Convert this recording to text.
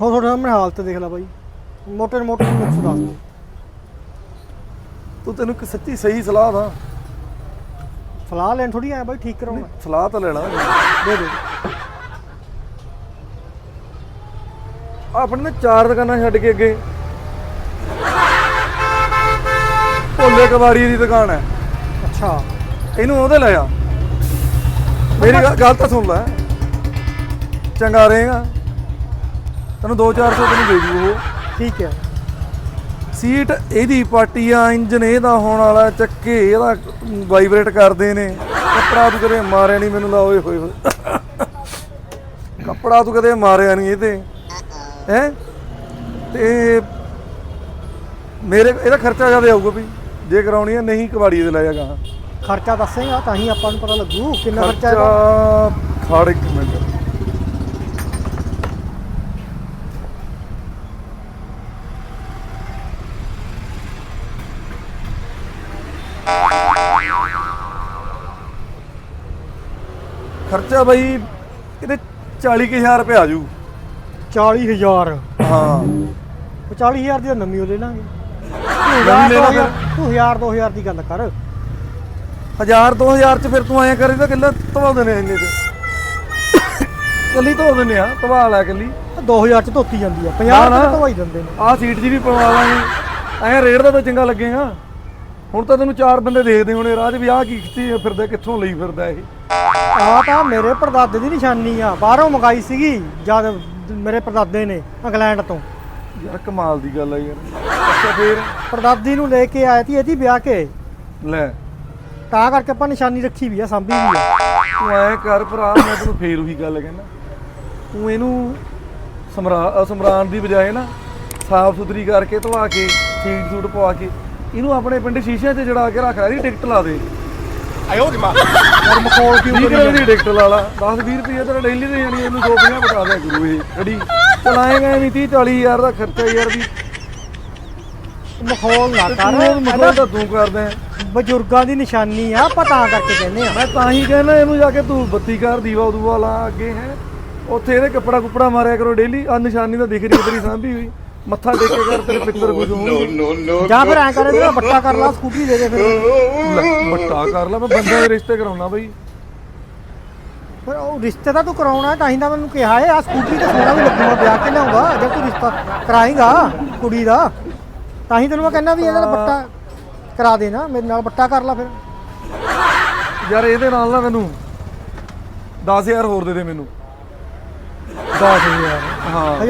ਥੋੜਾ ਥੋੜਾ ਮੈਂ ਹਾਲਤ ਦੇਖ ਲੈ ਬਾਈ। ਮੋਟੇ ਮੋਟੇ ਨੁਕਸ ਦੱਸ ਦੇ ਤੂੰ ਤੈਨੂੰ ਇੱਕ ਸੱਚੀ ਸਹੀ ਸਲਾਹ ਦਾ। ਸਲਾਹ ਲੈਣ ਥੋੜੀ ਆਇਆ ਬਾਈ ਠੀਕ ਕਰਾਉਣਾ। ਸਲਾਹ ਤਾਂ ਲੈਣਾ। ਦੇ ਦੇ। ਆਪਣੇ ਨੇ ਚਾਰ ਦੁਕਾਨਾਂ ਛੱਡ ਕੇ ਅੱਗੇ। ਭੋਲੇ ਕਬਾੜੀ ਦੀ ਦੁਕਾਨ ਹੈ। ਅੱਛਾ। ਇਹਨੂੰ ਉਹਦੇ ਲੈ ਆ। ਮੇਰੀ ਗੱਲ ਤਾਂ ਸੁਣ ਲੈ। ਚੰਗਾ ਰਹੇਗਾ। ਤੈਨੂੰ 2-400 ਤੈਨੂੰ ਦੇ ਦੂ ਉਹ। ਠੀਕ ਹੈ। ਸੀਟ ਇਹਦੀ ਪਾਟੀ ਆ ਇੰਜਨ ਇਹਦਾ ਹੋਣ ਵਾਲਾ ਚੱਕੇ ਇਹਦਾ ਵਾਈਬ੍ਰੇਟ ਕਰਦੇ ਨੇ। ਕੱਪੜਾ ਤੂੰ ਕਦੇ ਮਾਰਿਆ ਨਹੀਂ ਮੈਨੂੰ ਲਾ ਓਏ ਹੋਏ ਹੋਏ। ਕੱਪੜਾ ਤੂੰ ਕਦੇ ਮਾਰਿਆ ਨਹੀਂ ਇਹ ਤੇ ਹੈ? ਤੇ ਮੇਰੇ ਇਹਦਾ ਖਰਚਾ ਜ਼ਿਆਦਾ ਆਊਗਾ ਵੀ ਜੇ ਕਰਾਉਣੀ ਆ ਨਹੀਂ ਕਬਾੜੀ ਦੇ ਲੈ ਜਾਗਾ ਖਰਚਾ ਦੱਸੇਗਾ ਤਾਂ ਹੀ ਆਪਾਂ ਨੂੰ ਪਤਾ ਲੱਗੂ ਕਿੰਨਾ ਖਰਚਾ ਖੜ ਇੱਕ ਮਿੰਟ। ਖਰਚਾ ਬਈ ਇਹਦੇ 40000 ਰੁਪਏ ਆ ਜੂ। 40000 ਹਾਂ। 40000 ਦੀ ਤਾਂ ਨਵੀਂ ਉਹ ਲੈ ਲਾਂਗੇ। ਨਵੀਂ ਲੈ ਲਾ ਫਿਰ। ਤੂੰ 1000 2000 ਦੀ ਗੱਲ ਕਰ। 1000 2000 ਚ ਫਿਰ ਤੂੰ ਆਇਆ ਕਰੀ ਤਾਂ ਕਿੱਲਾ ਧਵਾ ਦੇਣੇ ਇੰਨੇ ਚ ਕੱਲੀ ਧੋ ਦਿੰਦੇ ਆ ਧਵਾ ਲੈ ਕੱਲੀ। 2000 ਚ ਧੋਤੀ ਜਾਂਦੀ ਆ। 50 ਨਾ, ਰੁਪਏ ਦਿੰਦੇ ਨੇ। ਆਹ ਸੀਟ ਜੀ ਵੀ ਪਵਾ ਲਾਂਗੇ। ਐਂ ਰੇਟ ਦਾ ਤਾਂ ਚੰਗਾ ਲੱਗੇਗਾ। ਹੁਣ ਤਾਂ ਤੈਨੂੰ ਚਾਰ ਬੰਦੇ ਦੇਖਦੇ ਹੋਣੇ 'ਚ ਵੀ ਆਹ ਕੀ ਕੀਤੀ ਫਿਰਦਾ ਕਿੱਥੋਂ ਲਈ ਫਿਰਦਾ ਇਹ? ਆ ਤਾਂ ਮੇਰੇ ਪਰਦਾਦੇ ਦੀ ਨਿਸ਼ਾਨੀ ਆ ਬਾਹਰੋਂ ਮੰਗਾਈ ਸੀਗੀ ਜਦ ਮੇਰੇ ਪਰਦਾਦੇ ਨੇ ਇੰਗਲੈਂਡ ਤੋਂ। ਯਾਰ ਕਮਾਲ ਦੀ ਗੱਲ ਆ ਯਾਰ। ਅੱਛਾ ਫੇਰ? ਪਰਦਾਦੀ ਨੂੰ ਲੈ ਕੇ ਆਏ ਤੀ ਇਹਦੀ ਵਿਆਹ ਕੇ। ਲੈ। ਤਾਂ ਕਰਕੇ ਆਪਾਂ ਨਿਸ਼ਾਨੀ ਰੱਖੀ ਵੀ ਆ ਸਾਂਭੀ ਵੀ ਆ। ਤੂੰ ਐ ਕਰ ਭਰਾ ਮੈਂ ਤੈਨੂੰ ਫੇਰ ਉਹੀ ਗੱਲ ਕਹਿੰਦਾ। ਤੂੰ ਇਹਨੂੰ ਸਮਰਾ ਸਮਰਾਨ ਦੀ ਬਜਾਏ ਨਾ ਸਾਫ਼ ਸੁਥਰੀ ਕਰਕੇ ਧਵਾ ਕੇ ਸੀਟ ਸੂਟ ਪਵਾ ਕੇ ਇਹਨੂੰ ਆਪਣੇ ਪਿੰਡ ਸ਼ੀਸ਼ਿਆਂ 'ਚ ਜੜਾ ਕੇ ਰੱਖ ਲੈ ਇਹਦੀ ਟਿਕਟ ਲਾ ਦੇ। ਯਾਰ ਮਖੌਲ ਕਿਉਂ 20 ਕਰੀ ਰੁਪਏ ਦੀ ਟਿਕਟ ਲਾ ਲਾ। 10 20 ਰੁਪਏ ਤੇਰਾ ਡੇਲੀ ਦੇ ਜਾਣੀ ਇਹਨੂੰ 250 ਬਤਾ ਦਿਆ ਗੁਰੂ ਇਹ ਗੱਡੀ ਚਲਾਏਗਾ ਵੀ 30 40 ਹਜ਼ਾਰ ਦਾ ਖਰਚਾ ਯਾਰ ਵੀ। ਮਖੌਲ ਨਾ ਤੇ ਕਰ। ਮਖੌਲ ਤਾਂ ਤੂੰ ਕਰਦਾ। ਬਜ਼ੁਰਗਾਂ ਦੀ ਨਿਸ਼ਾਨੀ ਆ ਆਪਾਂ ਤਾਂ ਕਰਕੇ ਕਹਿੰਦੇ ਆ। ਮੈਂ ਤਾਂ ਹੀ ਕਹਿੰਦਾ ਇਹਨੂੰ ਜਾ ਕੇ ਤੂੰ ਬੱਤੀ ਘਰ ਦੀਵਾ ਉਦੂਆ ਲਾ ਅੱਗੇ ਹੈ। ਉੱਥੇ ਇਹਦੇ ਕੱਪੜਾ ਕੁਪੜਾ ਮਾਰਿਆ ਕਰੋ ਡੇਲੀ ਆ ਨਿਸ਼ਾਨੀ ਤਾਂ ਦਿਖ ਰਹੀ ਤੇਰੀ ਸਾਂਭੀ ਹੋਈ। ਮੱਥਾ ਟੇਕੇ ਕਰ ਤੇਰੇ ਪਿੱਤਰ ਕੁਝ ਹੋਣਗੇ ਜਾਂ ਫਿਰ ਐਂ ਕਰੇ ਤੇਰਾ ਬੱਟਾ ਕਰ ਲਾ ਸਕੂਟਰੀ ਦੇ ਦੇ ਫਿਰ। ਵੱਟਾ ਕਰ ਲਾ ਮੈਂ ਬੰਦੇ ਦੇ ਰਿਸ਼ਤੇ ਕਰਾਉਣਾ ਬਈ। ਫਿਰ ਉਹ ਰਿਸ਼ਤੇ ਤਾਂ ਤੂੰ ਕਰਾਉਣਾ ਤਾਂ ਹੀ ਤਾਂ ਮੈਨੂੰ ਕਿਹਾ ਏ ਆ ਸਕੂਟਰੀ ਤੇ ਸੋਨਾ ਵੀ ਲੱਗੂਗਾ ਵਿਆਹ ਕੇ ਲਿਆਉਂਗਾ ਜਦ ਤੂੰ ਰਿਸ਼ਤਾ ਕਰਾਏਗਾ ਕੁੜੀ ਦਾ। ਤਾਂ ਹੀ ਤੈਨੂੰ ਮੈਂ ਕਹਿੰਦਾ ਵੀ ਇਹਦਾ ਬੱਟਾ ਕਰਾ ਦੇ ਨਾ ਮੇਰੇ ਨਾਲ ਬੱਟਾ ਕਰ ਲਾ ਫਿਰ। ਯਾਰ ਇਹਦੇ ਨਾਲ ਨਾ ਮੈਨੂੰ 10000 ਹੋਰ ਦੇ ਦੇ ਮੈਨੂੰ। 10000 ਹਾਂ।